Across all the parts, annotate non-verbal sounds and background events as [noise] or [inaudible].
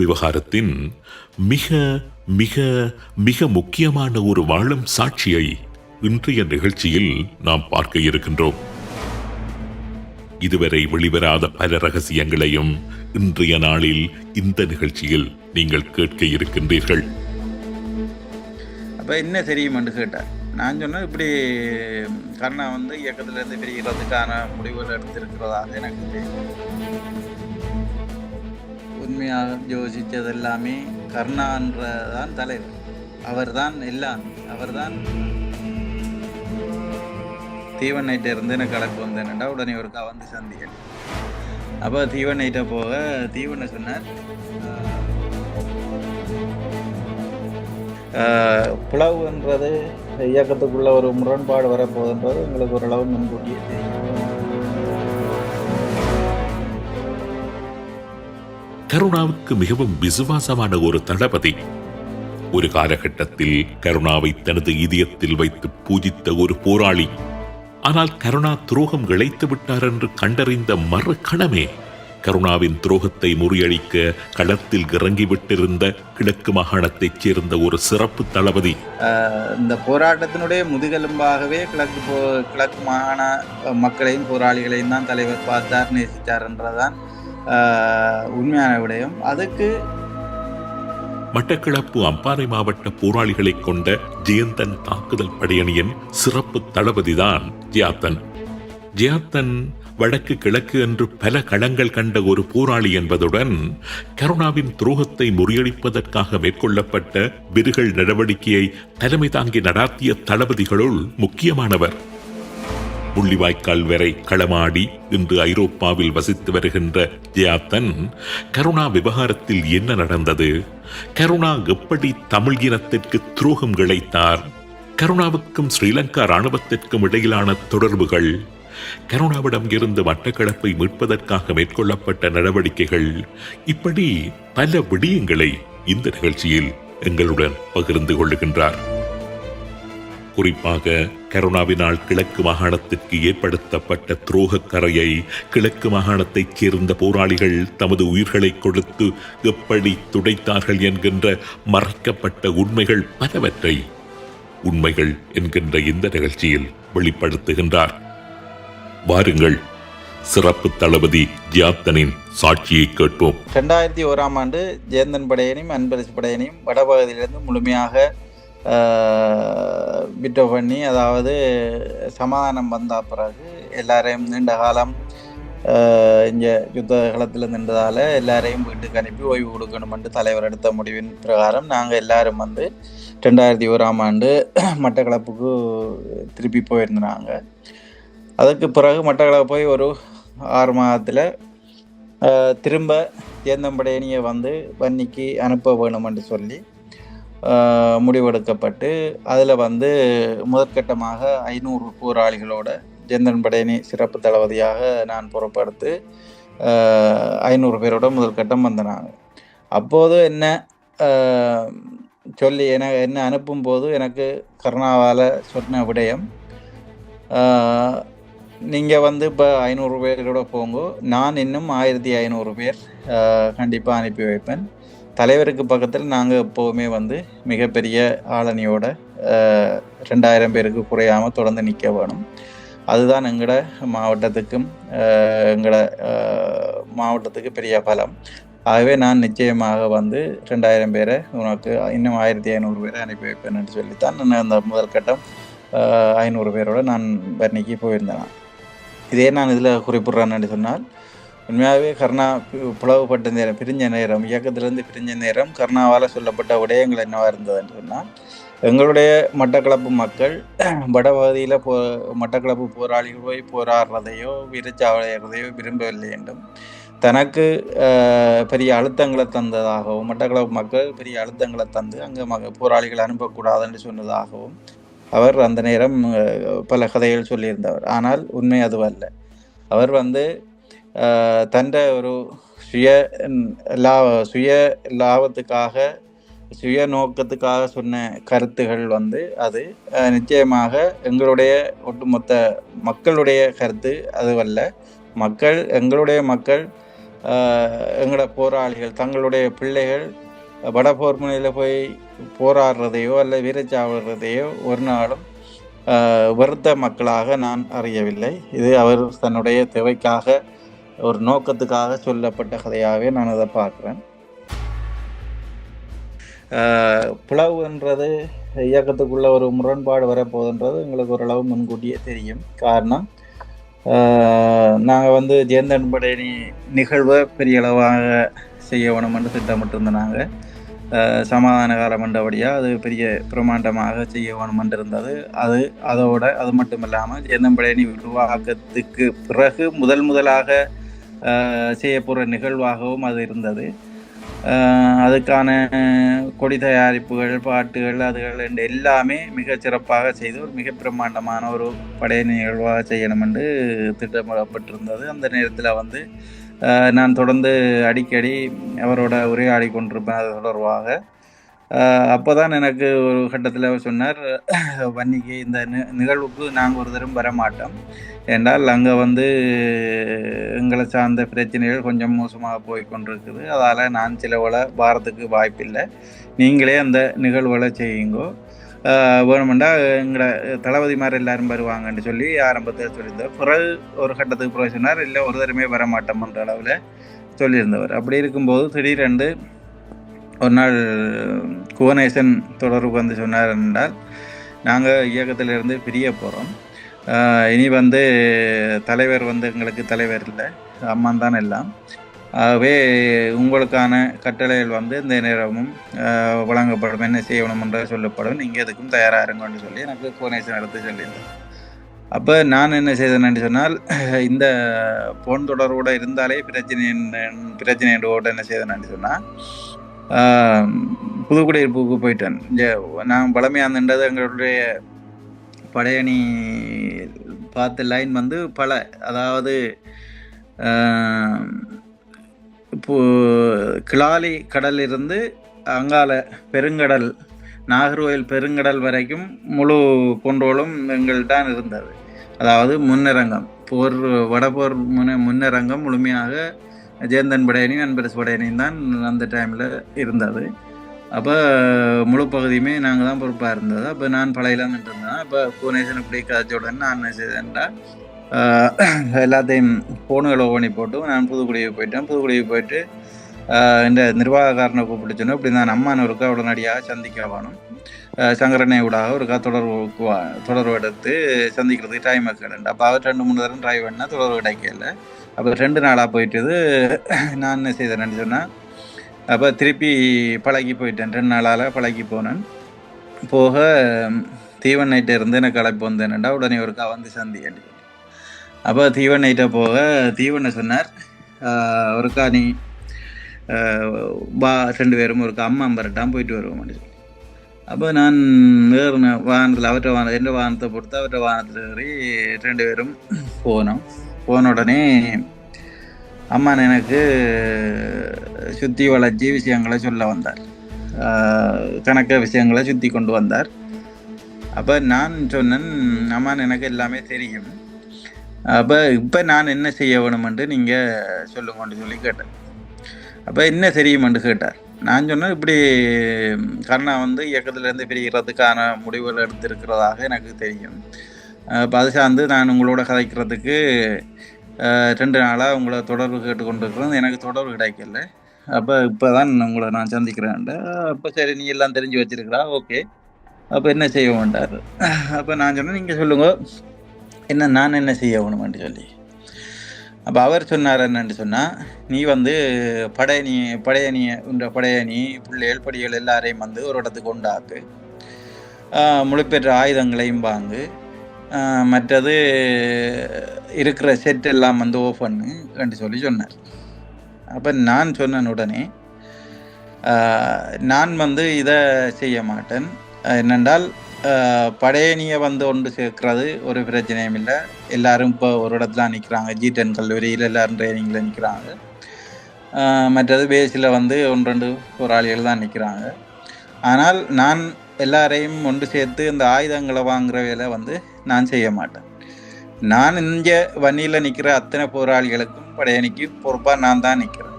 விவகாரத்தின் மிக மிக மிக முக்கியமான ஒரு வாழும் சாட்சியை இன்றைய நிகழ்ச்சியில் நாம் பார்க்க இருக்கின்றோம். இதுவரை வெளிவராத பல ரகசியங்களையும் இன்றைய நாளில் இந்த நிகழ்ச்சியில் நீங்கள் கேட்க இருக்கின்றீர்கள். அப்போ என்ன தெரியுமென்று கேட்டார் நான் சொன்னேன் இப்படி கருணா வந்து இயக்கத்திலிருந்து பிரிகிறதுக்கான முடிவுகள் எடுத்திருக்கிறதாக எனக்கு தெரியும். உண்மையாக யோசித்தது எல்லாமே கருணான்றதான் தலைவர். அவர்தான் எல்லாம் அவர்தான் தீவனைட்ட இருந்து எனக்கு அழைப்பு வந்தேன்டா உடனே ஒருக்கா வந்து சந்திகள். அப்போ தீவனைட்ட போக தீவனை சொன்னார் புலவுன்றது இயக்கத்துக்குள்ள ஒரு முரண்பாடு வரப்போகுதுன்றது உங்களுக்கு ஓரளவு முன்கூட்டியே கருணாவுக்கு மிகவும் விசுவாசமான ஒரு தளபதி. ஒரு காலகட்டத்தில் கருணாவை தனது இதயத்தில் வைத்து பூஜித்த ஒரு போராளி. ஆனால் கருணா துரோகம் இழைத்து விட்டார் என்று கண்டறிந்த மறு கணமே கருணாவின் துரோகத்தை முறியடிக்க களத்தில் இறங்கிவிட்டிருந்த கிழக்கு மாகாணத்தைச் சேர்ந்த ஒரு சிறப்பு தளபதி. இந்த போராட்டத்தினுடைய முதுகெலும்பாகவே கிழக்கு போ கிழக்கு மாகாண மக்களையும் போராளிகளையும் தான் தலைவர் பார்த்தார் நேசித்தார் என்றதான் உண்மையான விடயம். அதுக்கு மட்டக்களப்பு அம்பாறை மாவட்ட போராளிகளை கொண்ட ஜெயந்தன் தாக்குதல் படையணியின் சிறப்பு தளபதிதான் ஜியாத்தன். ஜியாத்தன் வடக்கு கிழக்கு என்று பல களங்கள் கண்ட ஒரு போராளி என்பதுடன் கருணாவின் துரோகத்தை முறியடிப்பதற்காக மேற்கொள்ளப்பட்ட விருகள் நடவடிக்கையை தலைமை தாங்கி நடாத்திய தளபதிகளுள் முக்கியமானவர். முள்ளிவாய்க்கால் வரை களமாடி இன்று ஐரோப்பாவில் வசித்து வருகின்ற ஜியாத்தன் கருணா விவகாரத்தில் என்ன நடந்தது? கருணா எப்படி தமிழ் இனத்திற்கு துரோகம் இழைத்தார்? கருணாவுக்கும் ஸ்ரீலங்கா ராணுவத்திற்கும் இடையிலான தொடர்புகள்? கருணாவிடம் இருந்து மட்டக்களப்பை மீட்பதற்காக மேற்கொள்ளப்பட்ட நடவடிக்கைகள்? இப்படி பல விடயங்களை இந்த நிகழ்ச்சியில் எங்களுடன் பகிர்ந்து கொள்ளுகின்றார். குறிப்பாக கருணாவினால் கிழக்கு மாகாணத்திற்கு ஏற்படுத்தப்பட்ட துரோகக் கரையை கிழக்கு மாகாணத்தைச் சேர்ந்த போராளிகள் தமது உயிர்களை கொடுத்து எப்படி துடைத்தார்கள் என்கின்ற மறைக்கப்பட்ட உண்மைகள் பலவற்றை உண்மைகள் என்கின்ற இந்த நிகழ்ச்சியில் வெளிப்படுத்துகின்றார். வாருங்கள் சிறப்பு தளபதி ஜியாத்தனின் சாட்சியை கேட்போம். ரெண்டாயிரத்தி ஓராம் ஆண்டு ஜேந்தன் படையனையும் அன்பரசு படையனையும் வடபகுதியிலிருந்து முழுமையாக ஆஹ், பண்ணி அதாவது சமாதானம் வந்த பிறகு எல்லாரையும் நீண்ட காலம் இங்கே யுத்த களத்தில் நின்றதால் எல்லாரையும் வீட்டுக்கு அனுப்பி ஓய்வு கொடுக்கணுமென்று தலைவர் எடுத்த முடிவின் பிரகாரம் நாங்கள் எல்லாரும் வந்து ரெண்டாயிரத்தி ஓராம் ஆண்டு மட்டக்களப்புக்கு திருப்பி போயிருந்தாங்க அதுக்கு பிறகு மட்டக்களப்பு போய் ஒரு ஆறு மாதத்தில் திரும்ப தேந்தம்படையணியை வந்து வன்னிக்கு அனுப்ப வேணுமென்று சொல்லி முடிவெடுக்கப்பட்டு அதில் வந்து முதற்கட்டமாக ஐநூறு போராளிகளோட ஜெந்தன் படையணி சிறப்பு தளபதியாக நான் புறப்படுத்து ஐநூறு பேரோட முதல் கட்டம் வந்தனாங்க. அப்போது என்ன சொல்லி என என்ன அனுப்பும்போது எனக்கு கருணாவால் சொன்ன விடயம் நீங்கள் வந்து இப்போ ஐநூறு பேரோட போங்கோ நான் இன்னும் ஆயிரத்தி ஐநூறு பேர் கண்டிப்பாக அனுப்பி வைப்பேன். தலைவருக்கு பக்கத்தில் நாங்கள் எப்போவுமே வந்து மிகப்பெரிய ஆளணியோட ரெண்டாயிரம் பேருக்கு குறையாமல் தொடர்ந்து நிற்க வேணும். அதுதான் எங்களோட மாவட்டத்துக்கும் எங்களோட மாவட்டத்துக்கு பெரிய பலம். ஆகவே நான் நிச்சயமாக வந்து ரெண்டாயிரம் பேரை உனக்கு இன்னும் ஆயிரத்தி ஐநூறு பேரை அனுப்பி வைப்பேன்னு சொல்லித்தான் நான் அந்த முதல் கட்டம் ஐநூறு பேரோட நான் பர்னிக்கு போயிருந்தேன். இதே நான் இதில் குறிப்பிட்றேன்னு சொன்னால் உண்மையாகவே கருணா பிளவுபட்ட நேரம் பிரிஞ்ச நேரம் இயக்கத்திலிருந்து பிரிஞ்ச நேரம் கருணாவால் சொல்லப்பட்ட விடயங்கள் இருந்தது இருந்ததுன்னு சொன்னால் எங்களுடைய மட்டக்களப்பு மக்கள் [clears throat] வடபகுதியில் போ மட்டக்களப்பு போராளிகள் போய் போராடுறதையோ வீரச்சாவடைகிறதையோ விரும்பவில்லை என்றும் தனக்கு பெரிய அழுத்தங்களை தந்ததாகவும் மட்டக்களப்பு மக்கள் பெரிய அழுத்தங்களை தந்து அங்கே மக போராளிகள் அனுப்பக்கூடாதுன்னு சொன்னதாகவும் அவர் அந்த நேரம் பல கதைகள் சொல்லியிருந்தவர். ஆனால் உண்மை அதுவல்ல. அவர் வந்து அஹ், தன்ற ஒரு சுய லா சுய லாபத்துக்காக சுய நோக்கத்துக்காக சொன்ன கருத்துகள் வந்து அது. நிச்சயமாக எங்களுடைய ஒட்டுமொத்த மக்களுடைய கருத்து அதுவல்ல. மக்கள் எங்களுடைய மக்கள் எங்களோட போராளிகள் தங்களுடைய பிள்ளைகள் வடபோர் முனையில் போய் போராடுறதையோ அல்ல வீரச்சாவிடுறதையோ ஒரு நாளும் வருத்த வெறுத்த மக்களாக நான் அறியவில்லை. இது அவர் தன்னுடைய தேவைக்காக ஒரு நோக்கத்துக்காக சொல்லப்பட்ட கதையாகவே நான் அதை பார்க்குறேன். புலவுன்றது இயக்கத்துக்குள்ள ஒரு முரண்பாடு வரப்போகுதுன்றது எங்களுக்கு ஓரளவு முன்கூட்டியே தெரியும். காரணம் நாங்கள் வந்து ஜெயந்தன் படையணி நிகழ்வை பெரிய அளவாக செய்ய வேணுமென்று திட்டமிட்டிருந்த நாங்கள் சமாதான காலமண்டபடியாக அது பெரிய பிரமாண்டமாக செய்ய வேணுமென்று இருந்தது. அது அதோட அது மட்டும் இல்லாமல் ஜேந்தன் படையணி உருவாக்கத்துக்கு பிறகு முதல் முதலாக செய்ய போகிற நிகழ்வாகவும் அது இருந்தது. அதுக்கான கொடி தயாரிப்புகள் பாட்டுகள் அதுகள் என்று எல்லாமே மிக சிறப்பாக செய்து ஒரு மிக பிரம்மாண்டமான ஒரு படைய நிகழ்வாக செய்யணும் என்று திட்டமிடப்பட்டிருந்தது. அந்த நேரத்தில் வந்து நான் தொடர்ந்து அடிக்கடி அவரோட உரையாடி கொண்டிருப்பேன். அது தொடர்பாக அப்போ தான் எனக்கு ஒரு கட்டத்தில் சொன்னார் வன்னிக்கு இந்த நிகழ்வுக்கு நாங்கள் ஒரு தரம் வர மாட்டோம். என்றால் அங்கே வந்து எங்களை சார்ந்த பிரச்சனைகள் கொஞ்சம் மோசமாக போய் கொண்டிருக்குது. அதால் நான் சிலவள வாரத்துக்கு வாய்ப்பில்லை. நீங்களே அந்த நிகழ்வுகளை செய்யுங்கோ. வேணுமெண்டா எங்களை தளபதிமார் எல்லாரும் வருவாங்கன்னு சொல்லி ஆரம்பத்தில் சொல்லியிருந்தார். பிறகு ஒரு கட்டத்துக்கு பிறகு சொன்னார் இல்லை ஒரு தரமே வர மாட்டோம்ன்ற அளவில் சொல்லியிருந்தவர். அப்படி இருக்கும்போது திடீரெண்டு ஒரு நாள் குவனேசன் தொடர்பு வந்து சொன்னார் என்றால் நாங்கள் இயக்கத்திலிருந்து பிரிய போகிறோம் இனி வந்து தலைவர் வந்து எங்களுக்கு தலைவர் இல்லை. அம்மான் தான் எல்லாம். ஆகவே உங்களுக்கான கட்டளைகள் வந்து இந்த நேரமும் வழங்கப்படும். என்ன செய்யணும் என்று சொல்லப்படும். நீங்கள் எதுக்கும் தயாராக இருங்கன்னு சொல்லி எனக்கு குவனேசன் எடுத்து சொல்லியிருந்தேன் அப்போ நான் என்ன செய்தேன்னு சொன்னால் இந்த போன் தொடர்போடு இருந்தாலே பிரச்சனை பிரச்சனையோடு என்ன செய்தேன்னு சொன்னால் புதுக்குடியிருப்புக்கு போயிட்டேன். இங்கே நான் பழமையாக இருந்தது எங்களுடைய படையணி பார்த்த லைன் வந்து பல அதாவது இப்போது இப்போ கிளாலி கடல் இருந்து அங்கால பெருங்கடல் நாகர்கோயில் பெருங்கடல் வரைக்கும் முழு கொண்டோலும் எங்கள்தான் இருந்தது. அதாவது முன்னரங்கம் போர் வடபோர் முன்ன முன்னரங்கம் முழுமையாக ஜெயந்தன் படையனையும் அன்பரசு படையணியும் தான் அந்த டைமில் இருந்தது. அப்போ முழு பகுதியுமே நாங்கள் தான் பொறுப்பாக இருந்தது. அப்போ நான் பழையில இருந்தேன் அப்போ பூனேசன் இப்படி கதைச்சுடன் நான் என்ன செய்தேன்டா எல்லாத்தையும் ஃபோனுகளை ஓனி போட்டு நான் புதுக்குடியை போயிட்டேன். புதுக்குடியை போயிட்டு இந்த நிர்வாகக்காரனை கூப்பிட்டு இப்படி நான் அம்மான் ஒருக்கா உடனடியாக சந்திக்க வேணும். சங்கரனை ஊடாக ஒருக்கா தொடர்பு தொடர்பு எடுத்து சந்திக்கிறதுக்கு டைம் கேளுண்டு. அப்போ அவர் ரெண்டு மூணு தரம் ட்ரை பண்ணால் தொடர்பு கிடைக்கல. அப்போ ரெண்டு நாளாக போயிட்டது. நான் என்ன செய்தேன்னு சொன்னால் அப்போ திருப்பி பழகி போயிட்டேன். ரெண்டு நாளால் பழகி போனேன். போக தீவன் நைட்டை இருந்து எனக்கு அழைப்பு வந்தேன்டா உடனே ஒரு கவர்ந்து சந்தி அப்போ தீவன் நைட்டை போக தீவனை சொன்னார் ஒருக்கா நீ வா ரெண்டு பேரும் ஒருக்கா அம்மா அம்பரட்டான் போயிட்டு வருவோம் சொல்லி. அப்போ நான் வேறு வாகனத்தில் அவற்றை வாகனம் ரெண்டு வாகனத்தை பொறுத்து அவற்றை வாகனத்தில் ஏறி ரெண்டு பேரும் போனோம். போன உடனே அம்மன் எனக்கு சுற்றி வளர்ச்சி விஷயங்களை சொல்ல வந்தார். கணக்க விஷயங்களை சுற்றி கொண்டு வந்தார். அப்போ நான் சொன்னேன் அம்மான் எனக்கு எல்லாமே தெரியும். அப்போ இப்போ நான் என்ன செய்ய வேணுமென்று நீங்கள் சொல்லுங்கன்னு சொல்லி கேட்டேன். அப்போ என்ன தெரியுமென்று கேட்டார். நான் சொன்னேன் இப்படி கருணா வந்து இயக்கத்திலேருந்து பிரிகிறதுக்கான முடிவுகள் எடுத்திருக்கிறதாக எனக்கு தெரியும். அப்போ அது சார்ந்து நான் உங்களோட கதைக்கிறதுக்கு ரெண்டு நாளாக உங்களை தொடர்பு கேட்டுக்கொண்டிருக்கிறேன். எனக்கு தொடர்பு கிடைக்கல. அப்போ இப்போ தான் உங்களை நான் சந்திக்கிறேன். அப்போ சரி நீ எல்லாம் தெரிஞ்சு வச்சிருக்கிறா ஓகே. அப்போ என்ன செய்ய வேண்டாரு? அப்போ நான் சொன்னேன் நீங்கள் சொல்லுங்க. என்ன நான் என்ன செய்ய வேணுமென்று சொல்லி. அப்போ அவர் சொன்னார் என்னன்னு சொன்னால் நீ வந்து படையணி படையணி உன்ற படையணி பிள்ளைகள் படிகள் எல்லாரையும் வந்து ஒரு இடத்துக்கு உண்டாக்கு. முழுப்பெற்ற ஆயுதங்களையும் வாங்கு. மற்றது இருக்கிற செட் எல்லாம் வந்து ஓஃப் பண்ணு என்று சொல்லி சொன்னார். அப்போ நான் சொன்னேன் உடனே நான் வந்து இதை செய்ய மாட்டேன். என்னென்றால் படையணியை வந்து ஒன்று சேர்க்கிறது ஒரு பிரச்சனையும் இல்லை. எல்லாரும் இப்போ ஒரு இடத்துல நிற்கிறாங்க. ஜி டென் கல்லூரியில் எல்லாரும் ட்ரைனிங்கில் நிற்கிறாங்க. மற்றது பேஸில் வந்து ஒன்று ரெண்டு போராளிகள் தான் நிற்கிறாங்க. ஆனால் நான் எல்லாரையும் ஒன்று சேர்த்து இந்த ஆயுதங்களை வாங்குற வேலை வந்து நான் செய்ய மாட்டேன். நான் இங்கே வண்டியில் நிற்கிற அத்தனை போராளிகளுக்கும் படையணிக்கு பொறுப்பாக நான் தான் நிற்கிறேன்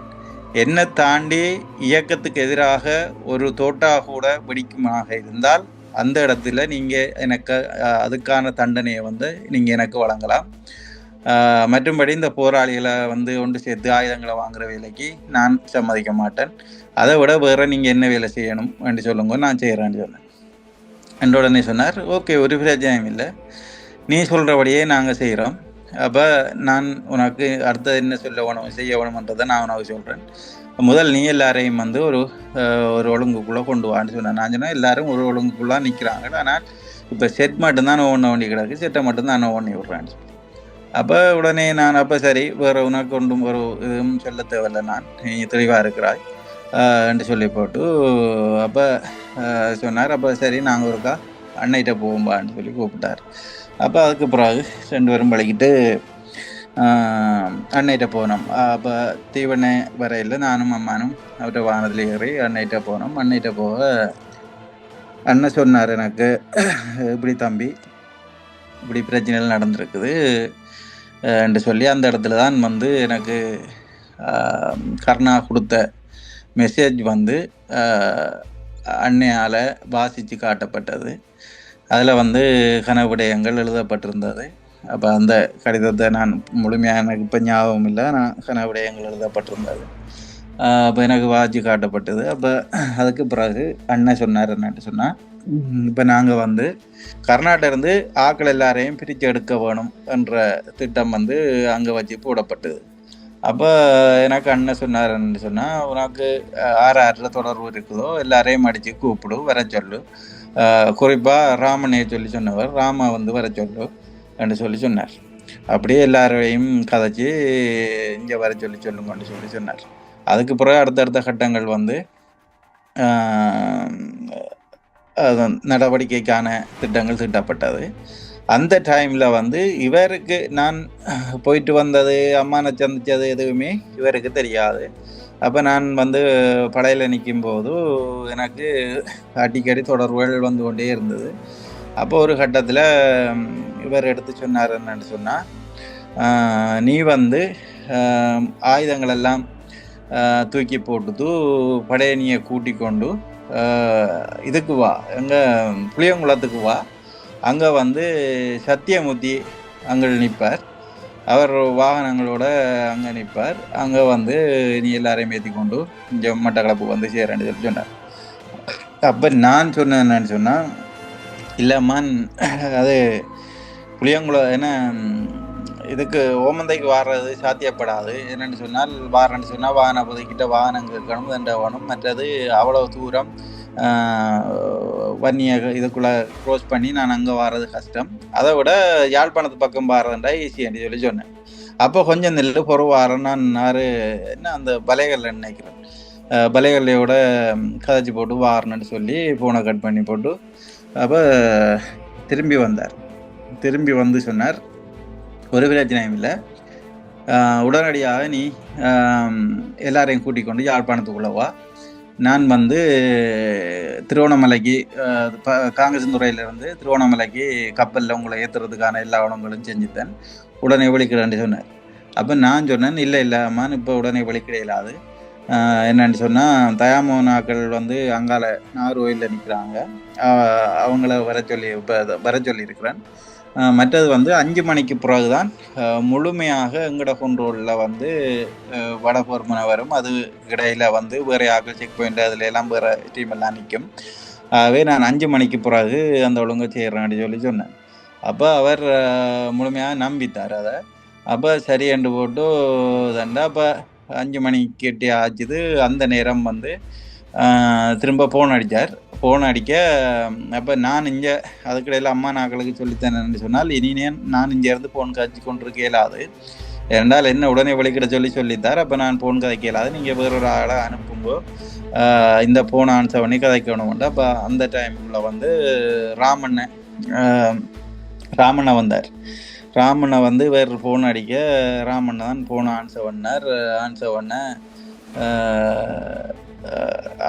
என்னை தாண்டி இயக்கத்துக்கு எதிராக ஒரு தோட்டா கூட பிடிக்குமாக இருந்தால் அந்த இடத்துல நீங்கள் எனக்கு அதுக்கான தண்டனையை வந்து நீங்கள் எனக்கு வழங்கலாம். மற்றும்படி இந்த போராளிகளை வந்து ஒன்று சேர்த்து ஆயுதங்களை வாங்குற வேலைக்கு நான் சம்மதிக்க மாட்டேன். அதை விட வேறு நீங்கள் என்ன வேலை செய்யணும் என்று சொல்லுங்க நான் செய்கிறேன்னு சொன்னேன் என்ற உடனே சொன்னார் ஓகே ஒரு பிரச்சனையும் இல்லை. நீ சொல்கிறபடியே நாங்கள் செய்கிறோம் அப்போ நான் உனக்கு அடுத்தது என்ன சொல்ல வேணும் செய்ய வேணுமன்றதை நான் உனக்கு சொல்கிறேன் முதல் நீ எல்லாரையும் வந்து ஒரு ஒரு ஒழுங்குக்குள்ளே கொண்டு வான்னு சொன்னேன் நான் சொன்னேன் எல்லாரும் ஒரு ஒழுங்குக்குள்ளே நிற்கிறாங்க ஆனால் இப்போ செட் மட்டும்தான் ஒன்று வேண்டி கிடக்கு. செட்டை மட்டும்தான் நான் ஒண்ணி விட்றேன்னு சொல்லி அப்போ உடனே நான் அப்போ சரி வேறு உனக்கு ஒன்றும் ஒரு இதுவும் சொல்ல தேவையில்லை. நான் நீ தெளிவாக இருக்கிறாய். என்று சொல்லி போட்டு அப்போ சொன்னார். அப்போ சரி நாங்கள் ஒருக்கா அன்னைகிட்ட போவோம்பான்னு சொல்லி கூப்பிட்டார். அப்போ அதுக்கு பிறகு ரெண்டு பேரும் பழகிட்டு அன்னைகிட்ட போனோம். அப்போ தீவனை வரையில் நானும் அம்மானும் அவர்கிட்ட வானத்தில் ஏறி அன்னைகிட்ட போனோம். அன்னைகிட்ட போக அண்ணன் சொன்னார் எனக்கு இப்படி தம்பி இப்படி பிரச்சனைகள் நடந்திருக்குது. என்று சொல்லி அந்த இடத்துல தான் வந்து எனக்கு கர்ணா கொடுத்த மெசேஜ் வந்து அன்னையால் வாசித்து காட்டப்பட்டது. அதில் வந்து கனவுடையங்கள் எழுதப்பட்டிருந்தது. அப்போ அந்த கடிதத்தை நான் முழுமையாக எனக்கு இப்போ ஞாபகம் இல்லை. நான் கனவுடையங்கள் எழுதப்பட்டிருந்தது. அப்போ எனக்கு வாசி காட்டப்பட்டது. அப்போ அதுக்கு பிறகு அண்ணன் சொன்னார் என்னட்டு சொன்னால் இப்போ நாங்கள் வந்து கர்நாடக இருந்து ஆக்கள் எல்லாரையும் பிரித்து எடுக்க வேணும் என்ற திட்டம் வந்து அங்கே வச்சு போடப்பட்டது. அப்போ எனக்கு அண்ணன் சொன்னாருன்னு சொன்னால் உனக்கு ஆறு ஆறில் தொடர்பு இருக்குதோ எல்லாரையும் அடித்து கூப்பிடு வர சொல்லு குறிப்பாக ராமனையை சொல்லி சொன்னவர் ராமா வந்து வர சொல்லு என்று சொல்லி சொன்னார் அப்படியே எல்லாரையும் கதைச்சி இங்கே வர சொல்லி சொல்லுங்கன்னு சொல்லி சொன்னார் அதுக்கு பிறகு அடுத்தடுத்த கட்டங்கள் வந்து அது நடவடிக்கைக்கான திட்டங்கள் திட்டப்பட்டது அந்த டைமில் வந்து இவருக்கு நான் போயிட்டு வந்தது அம்மானை சந்தித்தது எதுவுமே இவருக்கு தெரியாது. அப்போ நான் வந்து படையில் நிற்கும் போது எனக்கு அடிக்கடி தொடர்புகள் வந்து கொண்டே இருந்தது. அப்போ ஒரு கட்டத்தில் இவர் எடுத்து சொன்னார் என்னன்னு சொன்னால் நீ வந்து ஆயுதங்களெல்லாம் தூக்கி போட்டுட்டு படையணியை கூட்டிக்கொண்டு இதுக்கு வா எங்கே புளியங்குளத்துக்கு வா அங்கே வந்து சத்தியமூர்த்தி அங்கே நிற்பார். அவர் வாகனங்களோட அங்கே நிற்பார். அங்கே வந்து நீ எல்லாரையும் ஏற்றி கொண்டு இங்கே மட்டக்களப்பு வந்து சேரன்னு சொல்லி சொன்னார். அப்போ நான் சொன்னேன் என்னன்னு சொன்னால் இல்லைம்மான் அது புளியங்குளம் ஏன்னா இதுக்கு ஓமந்தைக்கு வாடுறது சாத்தியப்படாது. என்னென்னு சொன்னால் வாரன்னு சொன்னால் வாகன புதைக்கிட்ட வாகனங்கள் இருக்கணும் தண்ட வேணும் மற்றது அவ்வளோ தூரம் வன்னியை இதுக்குள்ளே க்ளோஸ் பண்ணி நான் அங்கே வர்றது கஷ்டம். அதை விட யாழ்ப்பாணத்து பக்கம் வர்றதுண்டா ஈஸியாண்டி சொல்லி சொன்னேன். அப்போ கொஞ்சம் நெல் பொறு வாரம் நான் என்ன அந்த பலைகளில் நினைக்கிறேன்? அஹ் பலைகள்லையோட கதைச்சி போட்டு வாரணுன்னு சொல்லி ஃபோனை கட் பண்ணி போட்டு அப்போ திரும்பி வந்தார். திரும்பி வந்து சொன்னார் ஒரு பிரச்சனையும் இல்லை. உடனடியாக நீ எல்லாரையும் கூட்டிக் கொண்டு யாழ்ப்பாணத்துக்குள்ளவா நான் வந்து திருவண்ணாமலைக்கு ஆஹ், ப- திருவண்ணாமலைக்கு கப்பலில் உங்களை ஏற்றுறதுக்கான எல்லா உணவுகளும் செஞ்சுத்தேன் உடனே விழிக்கிறேன்னு சொன்னார். அப்போ நான் சொன்னேன் இல்லை இல்லை அம்மான்னு இப்போ உடனே விழிக்கிட இயலாது என்னன்னு சொன்னால் தயாமோனாக்கள் வந்து அங்கால நாகர்கோயிலில் நிற்கிறாங்க அவங்கள வர சொல்லி இப்போ வர சொல்லியிருக்கிறேன். மற்றது வந்து அஞ்சு மணிக்கு பிறகு தான் முழுமையாக எங்கட கொண்டோலில் வந்து வடபொருமனை வரும். அது இடையில் வந்து வேறு ஆக்கள் செக் பாயிண்ட் அதில் எல்லாம் வேறு டீம் எல்லாம் நிற்கும். ஆகவே நான் அஞ்சு மணிக்கு பிறகு அந்த ஒழுங்கு செய்கிறேன் சொல்லி சொன்னேன். அப்போ அவர் முழுமையாக நம்பித்தார் அதை. அப்போ சரி என்று போட்டு தண்டா அப்போ அஞ்சு மணிக்கு கிட்டே ஆச்சுது. அந்த நேரம் வந்து திரும்ப ஃபோன் அடித்தார் ஃபோன் அடிக்க அப்போ நான் இங்கே அதுக்கிடையில் அம்மா நாக்களுக்கு சொல்லித்தரேன்னு சொன்னால் இனி நான் இங்கே இங்கேருந்து ஃபோன் காய்ச்சி கொண்டிருக்க இயலாது. இரண்டால் என்ன உடனே வழிக்கிட சொல்லி சொல்லித்தார். அப்போ நான் ஃபோன் கதைக்க இயலாது. நீங்கள் வேறொரு ஆளை அனுப்புங்கோ. இந்த ஃபோன் ஆன்சர் பண்ணி கதைக்கணும் அப்போ அந்த டைமில் வந்து ராமண்ணன் ராமண்ணன் வந்தார். ராமண்ணை வந்து வேறு ஃபோன் அடிக்க ராமண்ணன் தான் ஃபோன் ஆன்சர் பண்ணார். ஆன்சர் பண்ண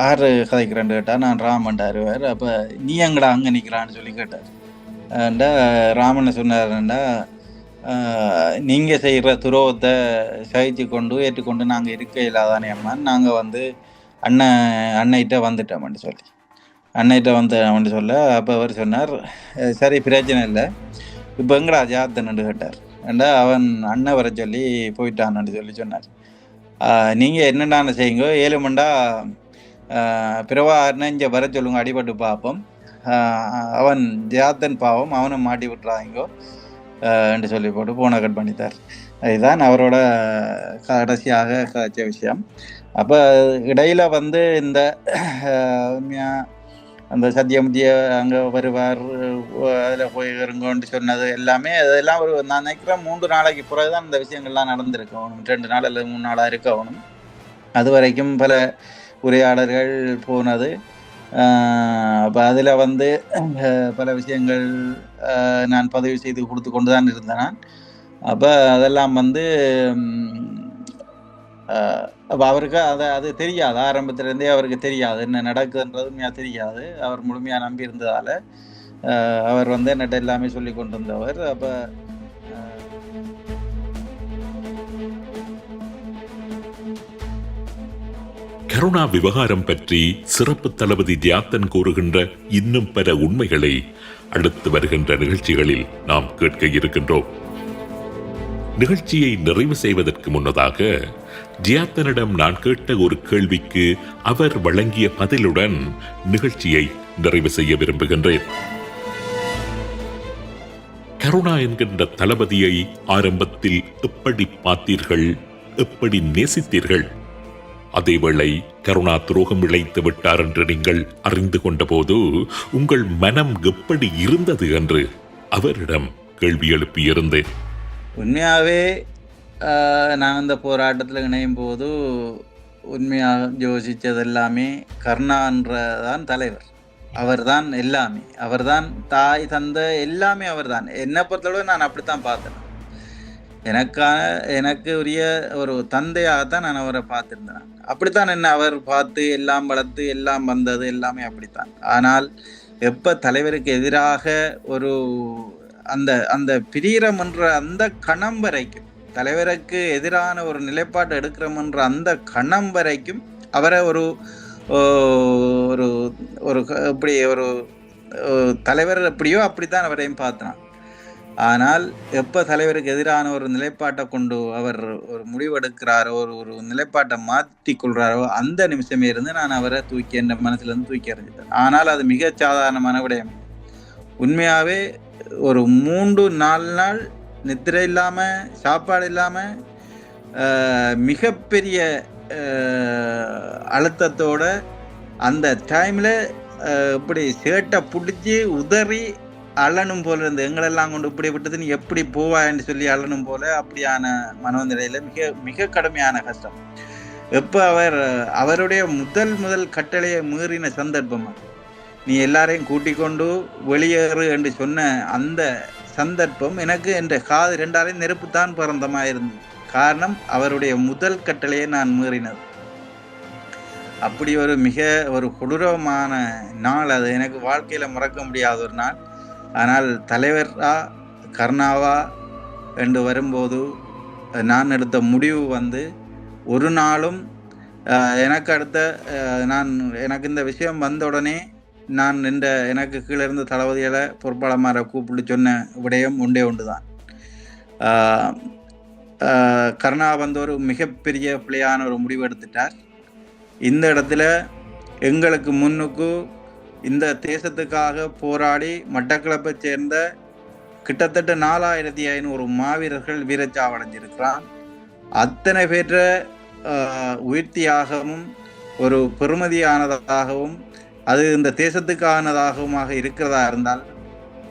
ஆறு கதைக்கிறேன்னு கேட்டால் நான் ராமன்டார் அறிவார். அப்போ நீ எங்கடா அங்கே நிற்கிறான்னு சொல்லி கேட்டார். ஏன்டா ராமனை சொன்னார்ண்டா நீங்கள் செய்கிற துரோகத்தை சகிச்சு கொண்டு ஏற்றுக்கொண்டு நாங்கள் இருக்க இல்லாதானே நாங்கள் வந்து அண்ணன் அன்னைகிட்ட வந்துட்டோம்னு சொல்லி. அன்னைகிட்ட அவன்ட்டு சொல்ல அப்போ அவர் சொன்னார் சரி பிரச்சனை இல்லை. இப்போ எங்கடா ஜாத்தன்னு கேட்டார். ஏண்டா அவன் அண்ணன் வர சொல்லி போயிட்டான்னு சொல்லி சொன்னார். நீங்கள் என்னென்ன செய்யுங்க ஏழு மண்டா பிறவாருன்னு இங்கே வர சொல்லுங்க அடிபட்டு பார்ப்போம் அவன் ஜாத்தன் பாவம் அவனும் மாட்டி விட்டுறாங்கோ என்று சொல்லி போட்டு போனை கட் பண்ணித்தார். இதுதான் அவரோட கடைசியாக காய்ச்ச விஷயம். அப்போ இடையில் வந்து இந்த உண்மையாக அந்த சத்தியமுத்திய அங்கே வருவார் அதில் போய் இருங்கோன்னு சொன்னது எல்லாமே அதெல்லாம் ஒரு நான் நினைக்கிறேன் மூன்று நாளைக்கு பிறகு தான் இந்த விஷயங்கள்லாம் நடந்திருக்கணும் ரெண்டு நாள் அல்லது மூணு நாளாக இருக்கணும் அது வரைக்கும் பல உரையாடல்கள் போனது. அப்போ அதில் வந்து பல விஷயங்கள் நான் பதிவு செய்து கொடுத்து கொண்டு தான் இருந்தேன் நான். அப்போ அதெல்லாம் வந்து அப்போ அவருக்கு அதை அது தெரியாது. ஆரம்பத்திலேருந்தே அவருக்கு தெரியாது. என்ன நடக்குதுன்றதும் தெரியாது. அவர் முழுமையாக நம்பி இருந்ததால் அவர் வந்து என்னட்ட எல்லாமே சொல்லி கொண்டு வந்தவர் அப்போ கருணா விவகாரம் பற்றி சிறப்பு தளபதி தியாத்தன் கூறுகின்ற இன்னும் பல உண்மைகளை அடுத்து வருகின்ற நிகழ்ச்சிகளில் நாம் கேட்க இருக்கின்றோம். நிகழ்ச்சியை நிறைவு செய்வதற்கு முன்னதாக ஜியாத்தனிடம் நான் கேட்ட ஒரு கேள்விக்கு அவர் வழங்கிய பதிலுடன் நிகழ்ச்சியை நிறைவு செய்ய விரும்புகின்றேன். கருணா என்கின்ற தளபதியை ஆரம்பத்தில் எப்படி பார்த்தீர்கள் எப்படி நேசித்தீர்கள்? அதேவேளை கருணா துரோகம் இழைத்து விட்டார் என்று நீங்கள் அறிந்து கொண்டபோது உங்கள் மனம் எப்படி இருந்தது என்று அவரிடம் கேள்வி எழுப்பியிருந்தேன். உண்மையாவே நான் அந்த போராட்டத்தில் இணையும் போது உண்மையாக யோசித்தது எல்லாமே கர்ணான்றதான் தலைவர். அவர்தான் எல்லாமே. அவர்தான் தாய் தந்த எல்லாமே அவர்தான். என்னை பொறுத்தளவு நான் அப்படித்தான் பார்த்தேன். எனக்கான எனக்கு உரிய ஒரு தந்தையாகத்தான் நான் அவரை பார்த்துருந்தேன். அப்படித்தான் என்ன அவர் பார்த்து எல்லாம் வளர்த்து எல்லாம் வந்தது எல்லாமே அப்படித்தான். ஆனால் எப்போ தலைவருக்கு எதிராக ஒரு அந்த அந்த பிரியரம் என்ற அந்த கணம் வரைக்கும் தலைவருக்கு எதிரான ஒரு நிலைப்பாட்டை எடுக்கிறோம்ன்ற அந்த கணம் வரைக்கும் அவரை ஒரு ஒரு ஒரு இப்படி ஒரு தலைவர் எப்படியோ அப்படித்தான் அவரையும் பார்த்தான். ஆனால் எப்போ தலைவருக்கு எதிரான ஒரு நிலைப்பாட்டை கொண்டு அவர் ஒரு முடிவெடுக்கிறாரோ ஒரு ஒரு நிலைப்பாட்டை மாற்றி கொள்கிறாரோ அந்த நிமிஷமே இருந்து நான் அவரை தூக்கி என் மனசுலேருந்து தூக்கி எறிஞ்சிட்டேன். ஆனால் அது மிக சாதாரணமான விடயம். உண்மையாகவே ஒரு மூன்று நாலு நாள் நித்திரை இல்லாமல் சாப்பாடு இல்லாமல் மிகப்பெரிய அழுத்தத்தோட அந்த டைமில் இப்படி சேட்டை பிடிச்சி உதறி அழனும் போல இருந்து எங்களெல்லாம் கொண்டு இப்படி விட்டது நீ எப்படி போவான்னு சொல்லி அழனும் போல அப்படியான மனோநிலையில் மிக மிக கடுமையான கஷ்டம். எப்போ அவர் அவருடைய முதல் முதல் கட்டளையை மீறின சந்தர்ப்பம் நீ எல்லாரையும் கூட்டிக் கொண்டு வெளியேறு என்று சொன்ன அந்த சந்தர்ப்பம் எனக்கு என்ற காது ரெண்டாரையும் நெருப்பு தான் பிறந்தமாக காரணம் அவருடைய முதல் கட்டளையை நான் மீறினது. அப்படி ஒரு மிக ஒரு கொடூரமான நாள் அது. எனக்கு வாழ்க்கையில் மறக்க முடியாத ஒரு நாள். ஆனால் தலைவரா கர்ணாவா என்று வரும்போது நான் எடுத்த முடிவு வந்து ஒரு நாளும் எனக்கு அடுத்த நான் எனக்கு இந்த விஷயம் வந்த உடனே நான் நின்ற எனக்கு கீழே இருந்த தளபதிகளை பொறுப்பாளமாரை கூப்பிட்டு சொன்ன விடயம் உண்டே உண்டு தான் கருணா வந்து ஒரு மிகப்பெரிய பிள்ளையான ஒரு முடிவு எடுத்துட்டார். இந்த இடத்துல எங்களுக்கு முன்னுக்கு இந்த தேசத்துக்காக போராடி மட்டக்களப்பை சேர்ந்த கிட்டத்தட்ட நாலாயிரத்தி ஐநூறு மாவீரர்கள் வீரச்சாவடைஞ்சிருக்கிறான். அத்தனை பேற்ற உயிர்த்தியாகவும் ஒரு பெருமதியானதாகவும் அது இந்த தேசத்துக்கானதாகவுமாக இருக்கிறதா இருந்தால்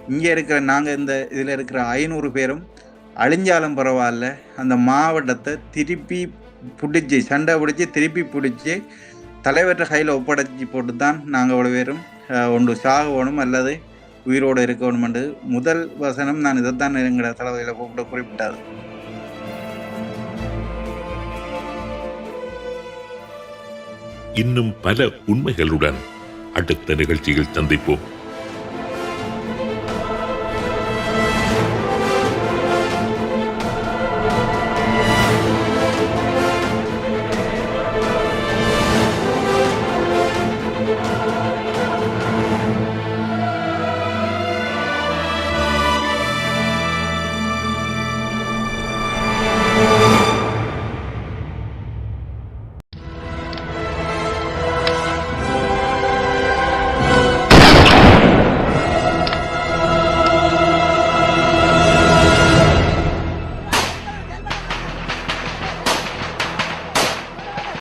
இங்கே இருக்கிற நாங்கள் இந்த இதில் இருக்கிற ஐநூறு பேரும் அழிஞ்சாலும் பரவாயில்ல. அந்த மாவட்டத்தை திருப்பி பிடிச்சி சண்டை பிடிச்சி திருப்பி பிடிச்சி தலைவர்கிட்ட கையில் ஒப்படைச்சி போட்டு தான் நாங்கள் அவ்வளோ பேரும் ஒன்று சாகணும் அல்லது உயிரோடு இருக்கணும் என்று முதல் வசனம் நான் இதைத்தான் எங்களோட தலைவர்களை கூப்பிட குறிப்பிட்டார். இன்னும் பல உண்மைகளுடன் அடுத்த நிகழ்ச்சியில் சந்திப்போம்.